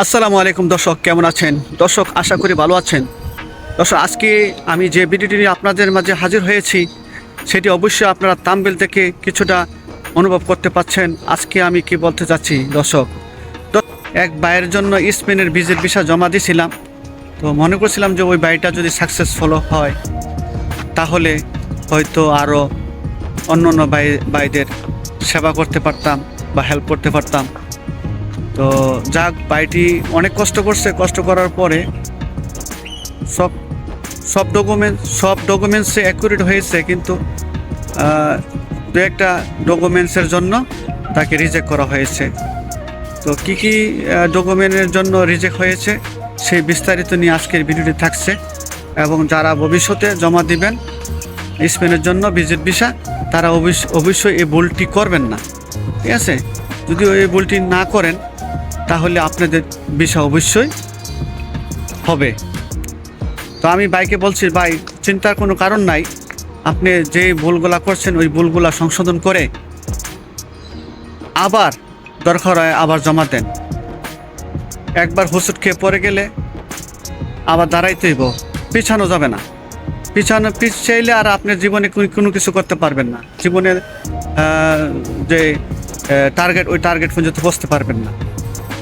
আসসালামু আলাইকুম দর্শক, কেমন আছেন? দর্শক, আশা করি ভালো আছেন। দর্শক, আজকে আমি যে ভিডিওটি নিয়ে আপনাদের মাঝে হাজির হয়েছি, সেটি অবশ্যই আপনারা তামবিল থেকে কিছুটা অনুভব করতে পাচ্ছেন। আজকে আমি কি বলতে চাচ্ছি, দর্শক? এক বাইয়ের জন্য স্পেনের বীজের বিষয় জমা দিয়েছিলাম। তো মনে করছিলাম যে ওই বাড়িটা যদি সাকসেসফুল হয়, তাহলে হয়তো আরও অন্য অন্য বাই বাইদের সেবা করতে পারতাম বা হেল্প করতে পারতাম। তো যাক, ভাইটি অনেক কষ্ট করছে। কষ্ট করার পরে সব সব ডকুমেন্ট সব ডকুমেন্টসে অ্যাকুরেট হয়েছে, কিন্তু দু একটা ডকুমেন্টসের জন্য তাকে রিজেক্ট করা হয়েছে। তো কী কী ডকুমেন্টের জন্য রিজেক্ট হয়েছে, সেই বিস্তারিত নিয়ে আজকের ভিডিওটি থাকছে। এবং যারা ভবিষ্যতে জমা দিবেন স্পেনের জন্য ভিজিট ভিসা, তারা অবশ্য- অবশ্যই এই ভুলটি করবেন না। ঠিক আছে? যদি এই ভুলটি না করেন তাহলে আপনাদের ভিসা অবশ্যই হবে। তো আমি বাইকে বলছি, ভাই, চিন্তার কোনো কারণ নাই। আপনি যে ভুলগুলা করছেন, ওই ভুলগুলা সংশোধন করে আবার দরকার হয় আবার জমা দেন। একবার হুসুট খেয়ে পড়ে গেলে আবার দাঁড়াইতেইব পিছানো যাবে না। পিছানো পিছ চাইলে আর আপনার জীবনে কোনো- কিছু করতে পারবেন না। জীবনের যে টার্গেট ওই টার্গেট পর্যন্ত বসতে পারবেন না।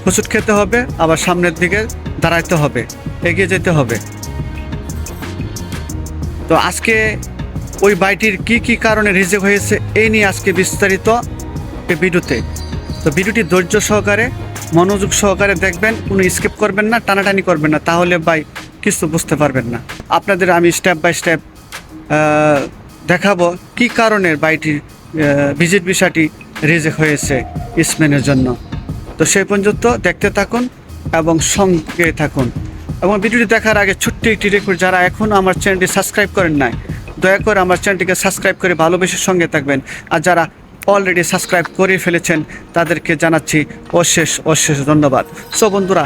হুচুট খেতে হবে, আবার সামনের দিকে দাঁড়াইতে হবে, এগিয়ে যেতে হবে। তো আজকে ওই বাইটির কি কি কারণে রিজেক্ট হয়েছে, এই নিয়ে আজকে বিস্তারিত এই ভিডিওতে। তো ভিডিওটি ধৈর্য সহকারে, মনোযোগ সহকারে দেখবেন, কোনো স্কিপ করবেন না, টানাটানি করবেন না, তাহলে ভাই কিছু বুঝতে পারবেন না। আপনাদের আমি স্টেপ বাই স্টেপ দেখাবো কি কারণে বাইটির ভিজিট বিষয়টি রিজেক্ট হয়েছে স্পেনের জন্য। তো সেই পর্যন্ত দেখতে থাকুন এবং সঙ্গে থাকুন। এবং ভিডিওটি দেখার আগে ছোট্ট একটি রেকর্ড যারা এখনও আমার চ্যানেলটি সাবস্ক্রাইব করেন নাই, দয়া করে আমার চ্যানেলটিকে সাবস্ক্রাইব করে ভালোবেসে সঙ্গে থাকবেন। আর যারা অলরেডি সাবস্ক্রাইব করে ফেলেছেন, তাদেরকে জানাচ্ছি অশেষ অশেষ ধন্যবাদ। সো বন্ধুরা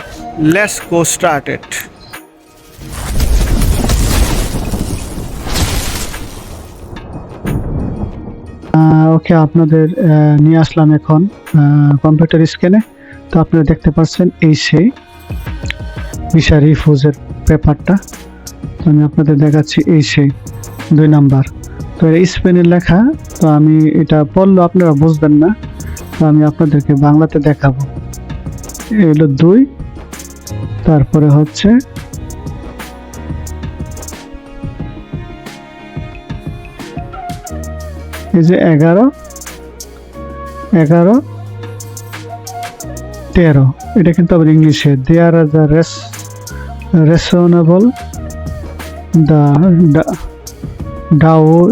লেটস গো স্টার্টেড ওকে আপনাদের নিয়ে আসলাম এখন কম্পিউটার স্ক্যানে তো আপনারা দেখতে পাচ্ছেন এই সেই ভিসা রিফিউজের পেপারটা। তো আমি আপনাদের দেখাচ্ছি এই সেই দুই নাম্বার। তো এটা স্পেনের লেখা, তো আমি এটা পড়লে আপনারা বুঝবেন না, তো আমি আপনাদেরকে বাংলাতে দেখাবো। এই হলো দুই, তারপরে হচ্ছে এই যে এগারো এগারো তেরো। এটা কিন্তু আবার ইংলিশে। There are the race reasonable the doubt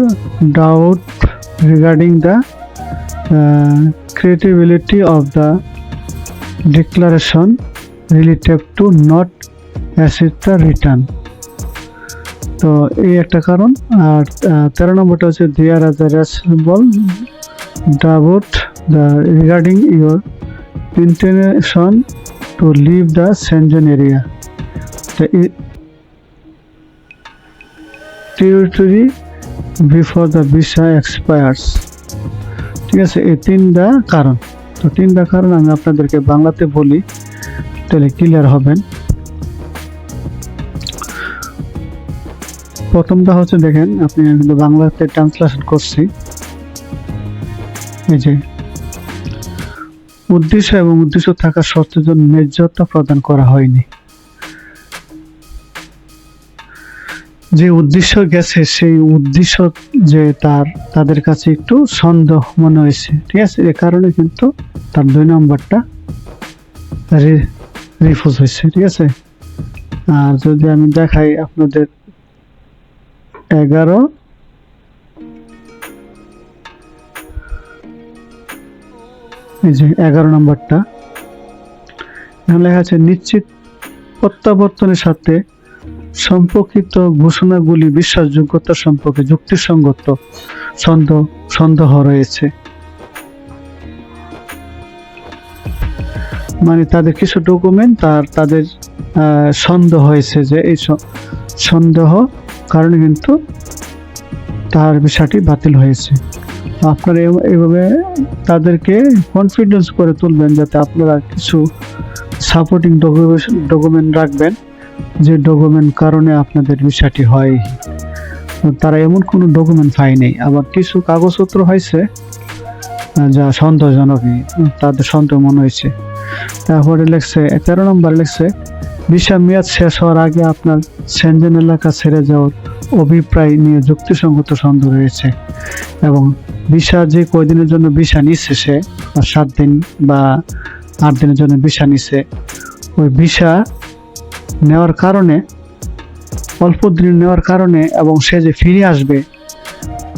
doubt regarding the credibility of the declaration relative to not acid the return তো এই একটা কারণ। আর তেরো নম্বরটা হচ্ছে there are the reasonable doubt the regarding your intention to leave the Schengen area. The territory before the visa expires. ঠিক আছে, এই তিনটা কারণ তো তিনটা কারণ আমি আপনাদেরকে বাংলাতে বলি, তাহলে ক্লিয়ার হবেন প্রথমটা হচ্ছে দেখেন, আপনি কিন্তু বাংলাতে ট্রান্সলেশন করছি এই যে উদ্দেশ্য এবং উদ্দেশ্য থাকা জন্য ন্যায্যতা প্রদান করা হয়নি। যে উদ্দেশ্য গেছে, সেই উদ্দেশ্য যে তার, তাদের কাছে একটু সন্দেহ মনে হয়েছে। ঠিক আছে? এ কারণে কিন্তু তার দুই নম্বরটা রিফিউজ হয়েছে। ঠিক আছে? আর যদি আমি দেখাই আপনাদের এগারো এই যে এগারো নম্বরটা। এখানে লেখা আছে, নিশ্চিত প্রত্যাবর্তনের সাথে সম্পর্কিত ঘোষণাগুলি বিশ্বাসযোগ্যতা সম্পর্কে যুক্তিসঙ্গত সন্দেহ সন্দেহ রয়েছে। মানে তাদের কিছু ডকুমেন্ট তার তাদের সন্দেহ হয়েছে যে এই সন্দেহ কারণে কিন্তু তার বিষয়টি বাতিল হয়েছে। আপনারা এভাবে তাদেরকে কনফিডেন্স করে তুলবেন যাতে আপনারা কিছু সাপোর্টিং ডকুমেন্ট রাখবেন, যে ডকুমেন্ট কারণে আপনাদের বিষয়টি হয়। তারা এমন কোনো ডকুমেন্ট পায়নি আবার কিছু কাগজপত্র হয়েছে যা সন্দেহজনকই তাদের সন্দেহ মনে হয়েছে। তারপরে লেখছে তেরো নম্বর লেখছে ভিসা মেয়াদ শেষ হওয়ার আগে আপনার সেনজেন এলাকা ছেড়ে যাওয়ার অভিপ্রায় নিয়ে যুক্তিসঙ্গত সন্দেহ রয়েছে এবং ভিসা যে কয়দিনের জন্য ভিসা নিচ্ছে সে সাত দিন বা আট দিনের জন্য ভিসা নিচ্ছে, ওই ভিসা নেওয়ার কারণে, অল্প দিন নেওয়ার কারণে এবং সে যে ফিরে আসবে,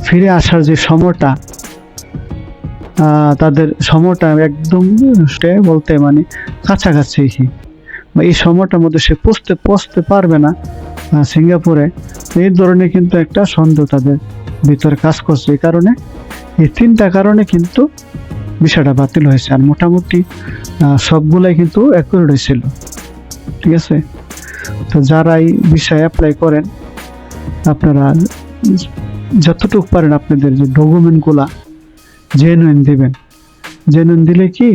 ফিরে আসার যে সময়টা তাদের সময়টা একদম বলতে মানে কাছাকাছি। বা এই সময়টার মধ্যে সে পৌঁছতে পৌঁছতে পারবে না। সিঙ্গাপুরে, এই ধরনের কিন্তু একটা সন্দেহ তাদের ভিতরে কাজ করছে। এই কারণে, এই তিনটা কারণে কিন্তু বিষয়টা বাতিল হয়েছে। আর মোটামুটি সবগুলাই কিন্তু অ্যাকুরেট হয়েছিল ঠিক আছে? তো যারা এই বিষয়ে অ্যাপ্লাই করেন, আপনারা যতটুকু পারেন আপনাদের যে ডকুমেন্টগুলা জেনুইন দেবেন। জেনুইন দিলে কি,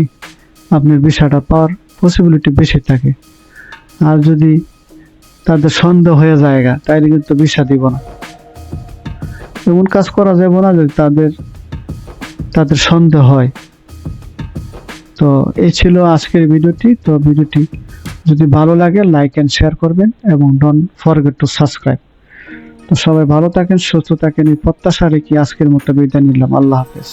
আপনার বিষয়টা পাওয়ার পসিবিলিটি বেশি থাকে। আর যদি তাদের সন্দেহ হয়ে জায়গা তাইলে কিন্তু ভিসা দিব না। এমন কাজ করা যাবে না যে তাদের তাদের সন্দেহ হয়। তো এই ছিল আজকের ভিডিওটি। তো ভিডিওটি যদি ভালো লাগে লাইক অ্যান্ড শেয়ার করবেন এবং ডোন্ট ফরগেট টু সাবস্ক্রাইব তো সবাই ভালো থাকেন, সুস্থ থাকেন, এই প্রত্যাশা রেখে আজকের মতো বিদায় নিলাম। আল্লাহ হাফেজ।